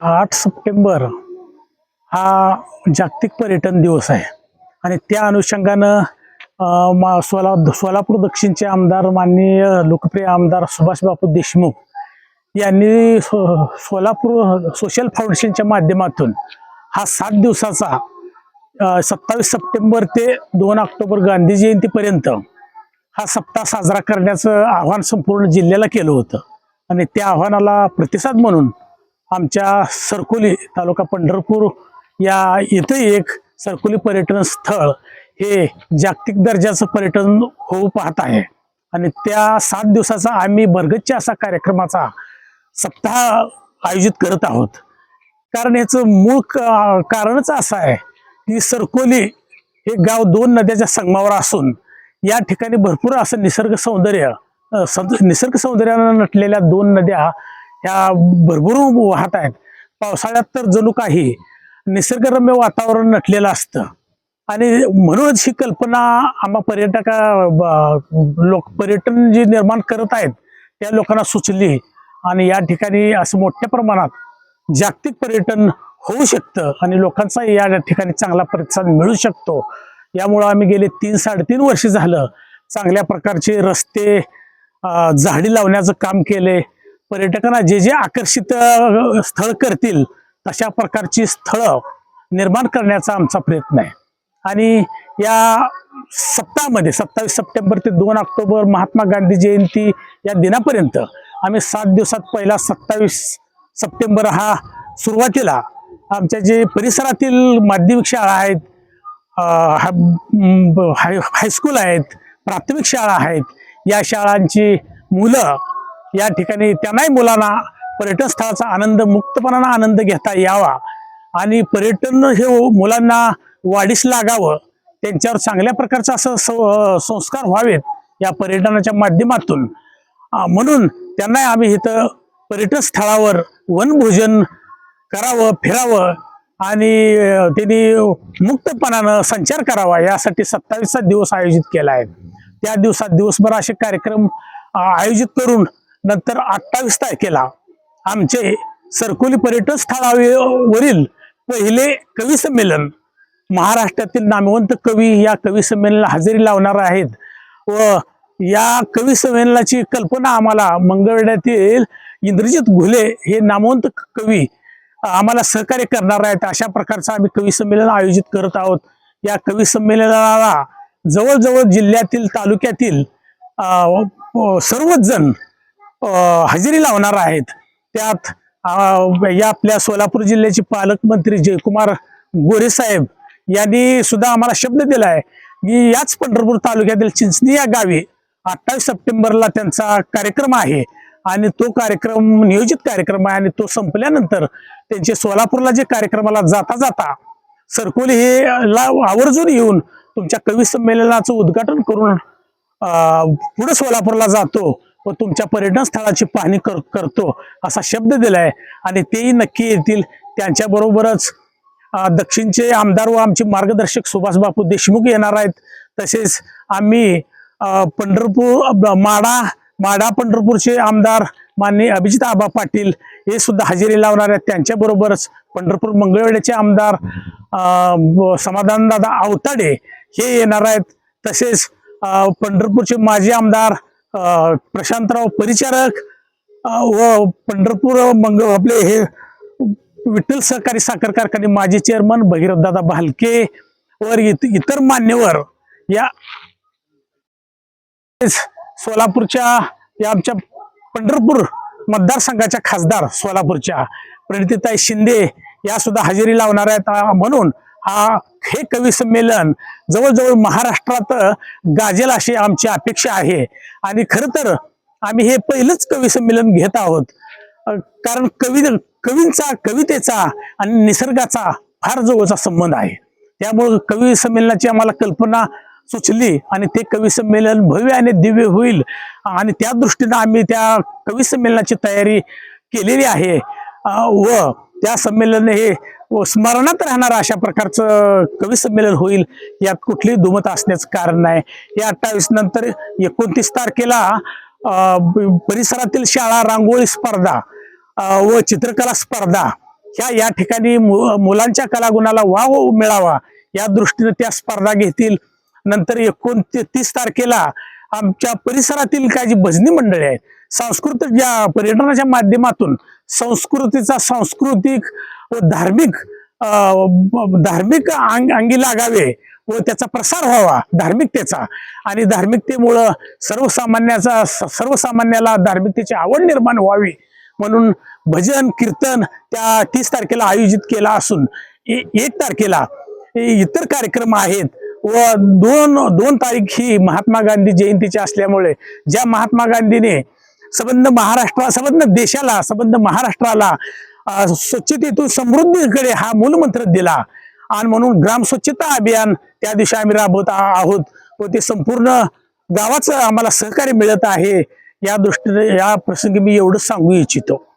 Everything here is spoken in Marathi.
आठ सप्टेंबर हा जागतिक पर्यटन दिवस आहे. आणि त्या अनुषंगानं मा सोला सोलापूर दक्षिणचे आमदार माननीय लोकप्रिय आमदार सुभाष बापू देशमुख यांनी सो सोलापूर सोशल फाउंडेशनच्या माध्यमातून हा सात दिवसाचा सत्तावीस सप्टेंबर ते दोन ऑक्टोबर गांधी जयंतीपर्यंत हा सप्ताह साजरा करण्याचं आव्हान संपूर्ण जिल्ह्याला केलं होतं. आणि त्या आव्हानाला प्रतिसाद म्हणून आमच्या सरकोली तालुका पंढरपूर या इथं एक सरकोली पर्यटन स्थळ हे जागतिक दर्जाचं पर्यटन होऊ पाहत आहे. आणि त्या सात दिवसाचा आम्ही भरगतच्या असा कार्यक्रमाचा सप्ताह आयोजित करत आहोत. कारण याचं मूळ का- कारणच असं आहे की सरकोली हे गाव दोन नद्याच्या संगमावर असून या ठिकाणी भरपूर असं निसर्ग सौंदर्य निसर्ग सौंदर्यानं नटलेल्या दोन नद्या ह्या भरभरून वाहत आहेत. पावसाळ्यात तर जणू काही निसर्गरम्य वातावरण नटलेलं असतं. आणि म्हणूनच ही कल्पना आम्हा पर्यटका ब- लोक पर्यटन जे निर्माण करत आहेत त्या लोकांना सुचली. आणि या ठिकाणी असं मोठ्या प्रमाणात जागतिक पर्यटन होऊ शकतं आणि लोकांचा या ठिकाणी चांगला प्रतिसाद मिळू शकतो. यामुळं आम्ही गेले तीन साडेतीन वर्ष झालं चांगल्या प्रकारचे रस्ते झाडी लावण्याचं काम केले. पर्यटकांना जे जे आकर्षित स्थळ करतील तशा प्रकारची स्थळं निर्माण करण्याचा आमचा प्रयत्न आहे. आणि या सप्ताहामध्ये सत्तावीस सप्टेंबर ते दोन ऑक्टोबर महात्मा गांधी जयंती या दिनापर्यंत आम्ही सात दिवसात पहिला सत्तावीस सप्टेंबर हा सुरुवातीला आमच्या जे परिसरातील माध्यमिक शाळा आहेत ब- हाय हायस्कूल आहेत प्राथमिक शाळा आहेत या शाळांची मुलं या ठिकाणी त्यांनाही मुलांना पर्यटन स्थळाचा आनंद मुक्तपणानं आनंद घेता यावा. आणि पर्यटन हे मुलांना वाढीस लागावं. त्यांच्यावर चांगल्या प्रकारचा असं संस्कार व्हावेत या पर्यटनाच्या माध्यमातून. म्हणून त्यांना आम्ही इथं पर्यटन स्थळावर वनभोजन करावं फिरावं आणि त्यांनी मुक्तपणानं संचार करावा यासाठी सत्तावीसचा दिवस आयोजित केला आहे. त्या दिवसात दिवसभर असे कार्यक्रम आयोजित करून नंतर अठ्ठावीस तारखेला आमचे सरकोली पर्यटन स्थळावरील पहिले कवी संमेलन महाराष्ट्रातील नामवंत कवी या कवी संमेलनाला हजेरी लावणार आहेत. व या कवी संमेलनाची कल्पना आम्हाला मंगळवेड्यातील इंद्रजित घुले हे नामवंत कवी आम्हाला सहकार्य करणार आहेत. अशा प्रकारचं आम्ही कवी संमेलन आयोजित करत आहोत. या कवी संमेलनाला जवळजवळ जिल्ह्यातील तालुक्यातील सर्वच जण हजेरी लावणार आहेत. त्यात या आपल्या सोलापूर जिल्ह्याचे पालकमंत्री जयकुमार गोरे साहेब यांनी सुद्धा आम्हाला शब्द दिला आहे की याच पंढरपूर तालुक्यातील चिंचणी या गावी अठ्ठावीस सप्टेंबरला त्यांचा कार्यक्रम आहे आणि तो कार्यक्रम नियोजित कार्यक्रम आहे आणि तो संपल्यानंतर त्यांचे सोलापूरला जे कार्यक्रमाला जाता जाता सरकोली हे ला आवर्जून येऊन तुमच्या कवी संमेलनाचं उद्घाटन करून पुढे सोलापूरला जातो. व तुमच्या पर्यटन स्थळाची पाहणी कर करतो असा शब्द दिलाय. आणि तेही नक्की येतील. त्यांच्याबरोबरच दक्षिणचे आमदार व आमचे मार्गदर्शक सुभाष बापू देशमुख येणार आहेत. तसेच आम्ही पंढरपूर माडा माडा पंढरपूरचे आमदार माननीय अभिजित आबा पाटील हे सुद्धा हजेरी लावणार आहेत. त्यांच्याबरोबरच पंढरपूर मंगळवेड्याचे आमदार समाधानदादा आवताडे हे येणार आहेत. तसेच पंढरपूरचे माजी आमदार प्रशांतराव परिचारक व पंढरपूर मंग आपले हे विठ्ठल सहकारी साखर कारखाने माजी चेअरमन भगीरथदादा भालके वर इत- इतर मान्यवर या सोलापूरच्या या आमच्या पंढरपूर मतदारसंघाच्या खासदार सोलापूरच्या प्रणितीताई शिंदे या सुद्धा हजेरी लावणार आहेत. म्हणून हा हे कवी संमेलन जवळजवळ महाराष्ट्रात गाजेल अशी आमची अपेक्षा आहे. आणि खरं तर आम्ही हे पहिलंच कवी संमेलन घेत आहोत. कारण कवी कवींचा कवितेचा आणि निसर्गाचा फार जवळचा संबंध आहे. त्यामुळं कवी संमेलनाची आम्हाला कल्पना सुचली आणि ते कवी संमेलन भव्य आणि दिव्य होईल. आणि त्या दृष्टीनं आम्ही त्या कवी संमेलनाची तयारी केलेली आहे. व त्या संमेलन हे स्मरणात राहणारं अशा प्रकारचं कवी संमेलन होईल यात कुठलीही दुमत असण्याचं कारण नाही. या अठ्ठावीस नंतर एकोणतीस तारखेला परिसरातील शाळा रांगोळी स्पर्धा व चित्रकला स्पर्धा ह्या या ठिकाणी मु- मुलांच्या कलागुणाला वाव मिळावा या दृष्टीने त्या स्पर्धा घेतील. नंतर एकोणतीस तारखेला आमच्या परिसरातील काही जी भजनी मंडळी आहेत सांस्कृतिक ज्या पर्यटनाच्या माध्यमातून संस्कृतीचा सांस्कृतिक व धार्मिक धार्मिक अंग अंगी लागावे व त्याचा प्रसार व्हावा धार्मिकतेचा. आणि धार्मिकतेमुळं सर्वसामान्याचा सर्वसामान्याला धार्मिकतेची आवड निर्माण व्हावी म्हणून भजन कीर्तन त्या तीस तारखेला आयोजित केला असून एक तारखेला इतर कार्यक्रम आहेत व दोन दोन तारीख ही महात्मा गांधी जयंतीची असल्यामुळे ज्या महात्मा गांधीने संबंध महाराष्ट्र संबंध देशाला संबंध महाराष्ट्राला स्वच्छतेतून समृद्धीकडे हा मूलमंत्र दिला. आणि म्हणून ग्राम स्वच्छता अभियान त्या दिवशी आम्ही राबवत आहोत व ते संपूर्ण गावाचं आम्हाला सहकार्य मिळत आहे. या दृष्टीने या प्रसंगी मी एवढंच सांगू इच्छितो.